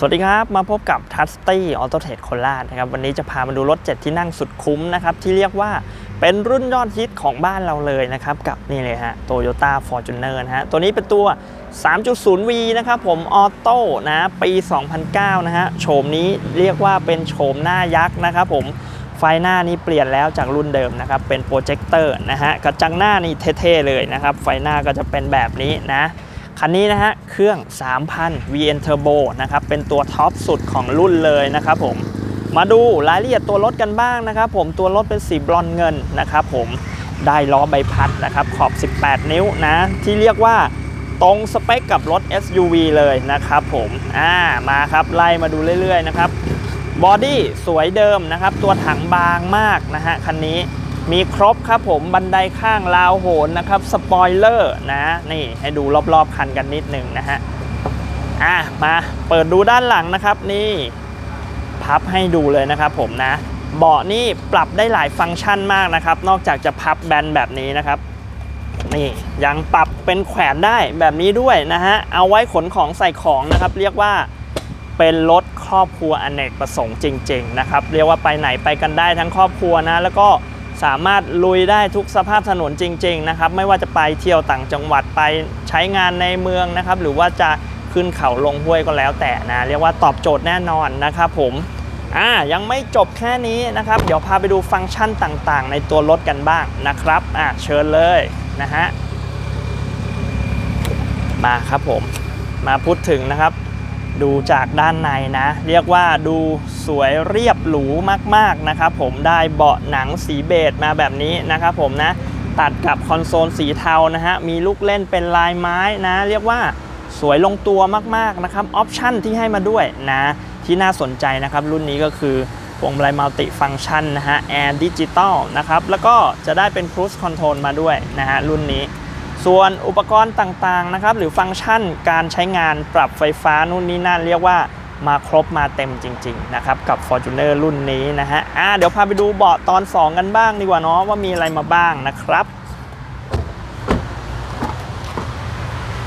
สวัสดีครับ มาพบกับทัสตี้ออโตเทรดโคราชนะครับวันนี้จะพามาดูรถ 7 ที่นั่งสุดคุ้มนะครับที่เรียกว่าเป็นรุ่นยอดฮิตของบ้านเราเลยนะครับกับนี่เลยฮะ Toyota Fortuner นะฮะตัวนี้เป็นตัว 3.0V นะครับผมออโต้นะปี 2009 นะฮะโฉมนี้เรียกว่าเป็นโฉมหน้ายักษ์นะครับผมไฟหน้านี้เปลี่ยนแล้วจากรุ่นเดิมนะครับเป็นโปรเจคเตอร์นะฮะกระจังหน้านี่เท่ๆเลยนะครับไฟหน้าก็จะเป็นแบบนี้นะ คันนี้นะฮะ เครื่อง 3,000 VN Turbo นะครับ เป็นตัวท็อปสุดของรุ่นเลยนะครับผม มาดูรายละเอียดตัวรถกันบ้างนะครับผม ตัวรถเป็นสีบรอนเงินนะครับผม ได้ล้อใบพัดนะครับ ขอบ 18 นิ้วนะ ที่เรียกว่าตรงสเปคกับรถ SUV เลยนะครับผม อ่า มาครับ ไล่มาดูเรื่อยๆนะครับ บอดี้สวยเดิมนะครับ ตัวถังบางมากนะฮะ คันนี้ มีครบครับผมบันไดข้างราวโหนนะครับสปอยเลอร์นะนี่ให้ดูรอบๆคันกันนิดหนึ่งนะฮะอะมาเปิดดูด้านหลังนะครับนี่พับให้ดูเลยนะครับผมนะเบาะนี่ปรับได้หลายฟังก์ชันมากนะครับ นอกจากจะพับแบนแบบนี้นะครับนี่ยังปรับเป็นแขวนได้แบบนี้ด้วยนะฮะเอาไว้ขนของใส่ของนะครับ เรียกว่าเป็นรถครอบครัวอเนกประสงค์จริง ๆ นะครับ เรียกว่าไปไหนไปกันได้ทั้งครอบครัวนะ แล้วก็ สามารถลุยได้ทุกสภาพถนนจริง ๆ นะครับ ไม่ว่าจะไปเที่ยวต่างจังหวัดไปใช้งานในเมืองนะครับ หรือว่าจะขึ้นเขาลงห้วยก็แล้วแต่นะ เรียกว่าตอบโจทย์แน่นอนนะครับผมอ่ายังไม่จบแค่นี้นะครับ เดี๋ยวพาไปดูฟังก์ชันต่างๆ ในตัวรถกันบ้างนะครับอ่าเชิญเลยนะฮะมาครับผมมาพูดถึงนะครับ ดูจากด้านในนะ เรียกว่าดูสวยเรียบหรูมากๆนะครับผมได้เบาะหนังสีเบจมาแบบนี้นะครับผมนะ ตัดกับคอนโซลสีเทานะฮะ มีลูกเล่นเป็นลายไม้นะ เรียกว่าสวยลงตัวมากๆนะครับออปชั่นที่ให้มาด้วยนะ ที่น่าสนใจนะครับ รุ่นนี้ก็คือพวงมาลัยมัลติฟังชันนะฮะแอร์ดิจิตอลนะครับแล้วก็จะได้เป็น Cruise Control มาด้วยนะฮะรุ่นนี้ ส่วนอุปกรณ์ต่างๆนะครับหรือฟังก์ชันการใช้งานปรับไฟฟ้านู่นนี่นั่นเรียกว่ามาครบมาเต็มจริง ๆ นะครับ กับ Fortuner รุ่นนี้นะฮะอ่าเดี๋ยวพาไปดูเบาะตอน 2 กันบ้างดีกว่าเนาะว่ามีอะไรมาบ้างนะครับ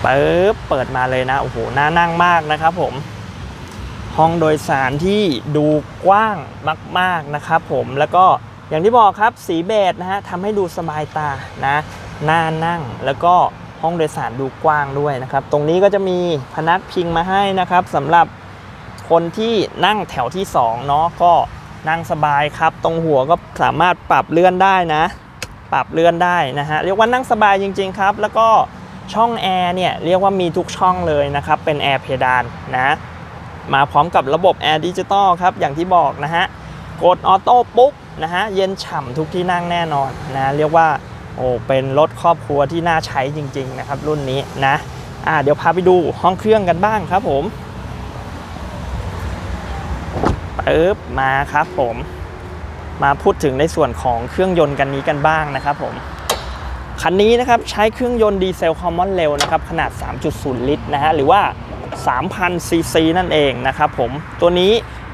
ปึ๊บเปิดมาเลยนะ โอ้โหน่านั่งมากนะครับผม ห้องโดยสารที่ดูกว้างมาก ๆ นะครับผมแล้วก็อย่างที่บอกครับสีเบจนะฮะทำให้ดูสบายตานะ หน่านั่ง แล้วก็ห้องโดยสารดูกว้างด้วยนะครับ ตรงนี้ก็จะมีพนักพิงมาให้นะครับสำหรับคนที่นั่งแถวที่2เนาะก็นั่งสบายครับ ตรงหัวก็สามารถปรับเลื่อนได้นะ ปรับเลื่อนได้นะฮะเรียกว่านั่งสบายจริง ๆ ครับ แล้วก็ช่องแอร์เนี่ยเรียกว่ามีทุกช่องเลยนะครับ เป็นแอร์เพดานนะมาพร้อมกับระบบแอร์ดิจิตอลครับ อย่างที่บอกนะฮะกดออโต้ปุ๊บนะฮะเย็นฉ่ำทุกที่นั่งแน่นอนนะเรียกว่า โอ้เป็นรถครอบครัวที่น่าใช้จริง ๆ นะครับ รุ่นนี้นะอ่าเดี๋ยวพาไปดูห้องเครื่องกันบ้างครับผมปึ๊บมาครับผมมาพูดถึงในส่วนของเครื่องยนต์กันนี้กันบ้างนะครับผมคันนี้นะครับใช้เครื่องยนต์ดีเซลคอมมอนเร็วนะครับขนาด 3.0 ลิตรนะฮะหรือว่า3,000ซีซีนั่นเองนะครับผมตัวนี้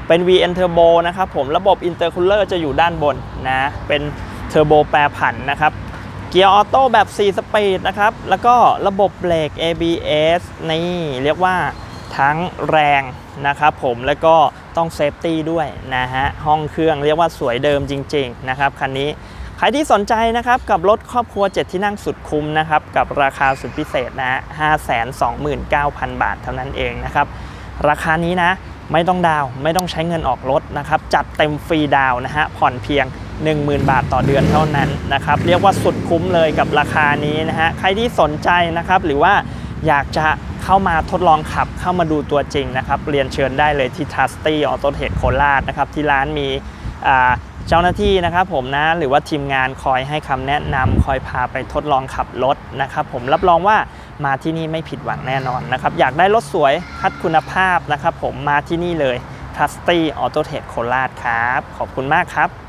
เป็น VN Turbo นะครับผมระบบ Intercooler จะอยู่ด้านบนนะเป็นเทอร์โบแปรผันนะครับ เกียร์ออโต้แบบ 4 สปีดนะครับ แล้วก็ระบบเบรก ABS นี่เรียกว่าทั้งแรงนะครับผมแล้วก็ต้องเซฟตี้ด้วยนะฮะ ห้องเครื่องเรียกว่าสวยเดิมจริง ๆ นะครับ คันนี้ ใครที่สนใจนะครับ กับรถครอบครัว 7 ที่นั่งสุดคุ้มนะครับ กับราคาสุดพิเศษนะฮะ529,000 บาทเท่านั้นเองนะครับ ราคานี้นะ ไม่ต้องดาวไม่ต้องใช้เงินออกรถนะครับ จัดเต็มฟรีดาวนะฮะผ่อนเพียง 10,000 บาทต่อเดือนเท่านั้นนะครับ เรียกว่าสุดคุ้มเลยกับราคานี้นะฮะ ใครที่สนใจนะครับ หรือว่าอยากจะเข้ามาทดลองขับเข้ามาดูตัวจริงนะครับ เรียนเชิญได้เลยที่ Trusty Auto t r a d e โคราชนะครับ ที่ร้านมีเจ้าหน้าที่นะครับผมนะ หรือว่าทีมงานคอยให้คำแนะนำคอยพาไปทดลองขับรถนะครับ ผมรับรองว่ามาที่นี่ไม่ผิดหวังแน่นอนนะครับ อยากได้รถสวยคัดคุณภาพนะครับ ผมมาที่นี่เลย Trusty Auto t r a d e โคราชครับ ขอบคุณมากครับ